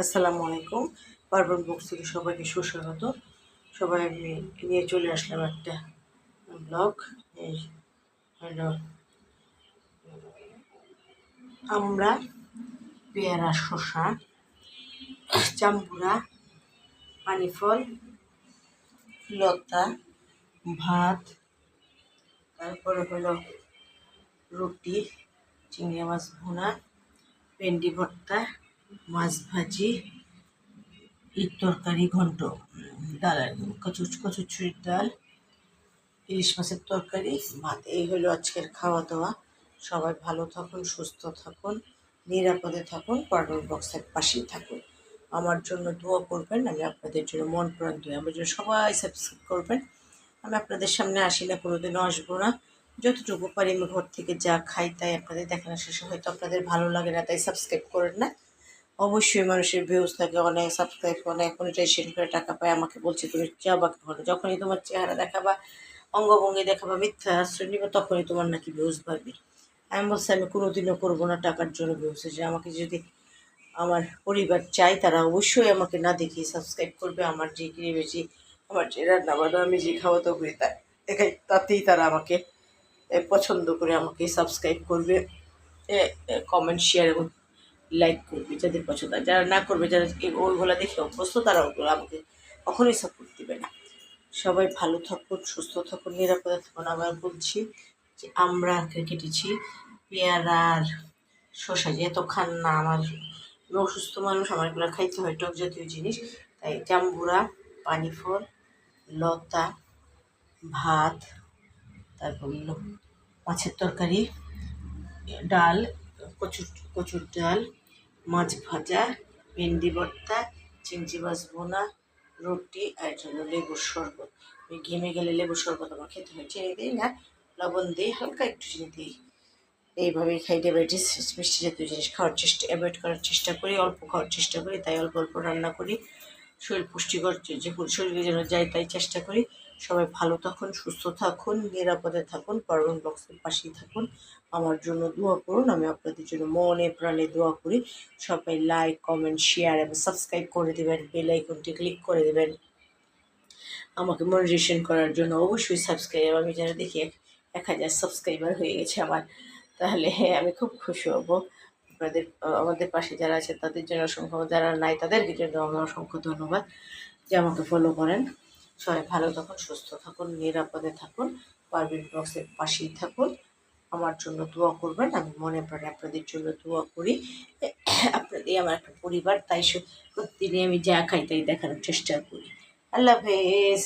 আসসালামু আলাইকুম। পার্বণ বক্স থেকে সবাইকে সুস্বাগত। সবাই আমি নিয়ে চলে আসলাম একটা ব্লগ। এই হলো আমরা, পেয়ারা, শসা চাম্পুরা পানি ফল লতা, ভাত, তারপরে হলো রুটি, চিংড়ি মাছ ভুনা, ভেন্ডি ভর্তা মাছ ভাজি ইট তরকারি, ঘন্ট ডাল কচুর, কচুরছুরির ডাল, ইলিশ মাছের তরকারি, ভাত। এই হলো আজকের খাওয়া দাওয়া সবাই ভালো থাকুন, সুস্থ থাকুন, নিরাপদে থাকুন পার্টন বক্সের পাশেই থাকুন। আমার জন্য দোয়া করবেন, আমি আপনাদের জন্য মন প্রাণ দুই আমার জন্য সবাই সাবস্ক্রাইব করবেন। আমি আপনাদের সামনে আসি না, কোনোদিনও আসব না। যতটুকু পারি আমি ঘর থেকে যা খাই তাই আপনাদের দেখানো শেষে হয়তো আপনাদের ভালো লাগে না, তাই সাবস্ক্রাইব করেন না। অবশ্যই মানুষের ভিউজ থাকে, অনেক সাবস্ক্রাইব অনেক মনিটাইজেশন করে টাকা পায়। আমাকে বলছে, তুমি চাবাকে করো যখনই তোমার চেহারা দেখাবা, অঙ্গভঙ্গি দেখাবা, মিথ্যা আশ্রয় নিবা, তখনই তোমার নাকি ভিউজ পাবে আমি বলছি, আমি কোনোদিনও করব না টাকার জন্য ভিউজ যে আমাকে যদি আমার পরিবার চাই তারা অবশ্যই আমাকে না দেখিয়ে সাবস্ক্রাইব করবে। আমার যে বেশি আমার যে রান্না বান্না আমি যে খাওয়া দাওয়া করি তা দেখাই। তাতেই তারা আমাকে পছন্দ করে আমাকে সাবস্ক্রাইব করবে। কমেন্ট শেয়ার এবং লাইক করবে, যাদের পছন্দ। আর যারা না করবে, যারা ওইগুলো দেখে অভ্যস্ত, তারা ওগুলো আমাকে কখনোই সাপোর্ট দিবে না। সবাই ভালো থাকুন, সুস্থ থাকুন, নিরাপদে থাকুন। আবার বলছি যে, আমরা কেটেছি পেয়ারার শসা। যেহেতু খান না, আমার আমি অসুস্থ মানুষ, আমার এগুলো খাইতে হয় টক জাতীয় জিনিস। তাই জাম্বুরা পানি ফল লতা, ভাত, তারপর মাছের তরকারি, ডাল, কচুর কচুর ডাল। মাছ ভাজা, ভেন্ডি ভর্তা চিংচি মাছ বোনা রুটি আর এটা লেবুর শরবত। ওই ঘেমে গেলে লেবুর শরবত আমার খেতে হয়, চিনি দিই না, লবণ দিই, হালকা একটু চিনি দিই। এইভাবেই খাই ডায়াবেটিস মিষ্টি জাতীয় জিনিস খাওয়ার চেষ্টা অ্যাভয়েড করার চেষ্টা করি, অল্প খাওয়ার চেষ্টা করি, তাই অল্প অল্প রান্না করি। শরীর পুষ্টিকর যে- শরীরে যেন যায় তাই চেষ্টা করি। সবাই ভালো থাকুন, সুস্থ থাকুন, নিরাপদে থাকুন পার্বণ বক্সের পাশেই থাকুন। আমার জন্য দোয়া করুন, আমি আপনাদের জন্য মনে প্রাণে দোয়া করি। সবাই লাইক কমেন্ট শেয়ার এবং সাবস্ক্রাইব করে দেবেন বেল আইকনটি ক্লিক করে দেবেন। আমাকে মনিটেশন করার জন্য অবশ্যই সাবস্ক্রাইব আমি যেন দেখি এক হাজার সাবস্ক্রাইবার হয়ে গেছে আমার। তাহলে হ্যাঁ আমি খুব খুশি হব। আপনাদের আমাদের পাশে যারা আছে তাদের জন্য অসংখ্য, যারা নাই তাদেরকে জন্য আমার অসংখ্য ধন্যবাদ। যে আমাকে ফলো করেন, সবাই ভালো থাকুন, সুস্থ থাকুন, নিরাপদে থাকুন পারবিন ব্লগসের পাশেই থাকুন। আমার জন্য দোয়া করবেন, আমি মনে প্রাণে আপনাদের জন্য দোয়া করি। আপনাদের আমার একটা পরিবার, তাই প্রতিদিনই আমি যা খাই তাই দেখানোর চেষ্টা করি। আল্লাহ হাফেজ।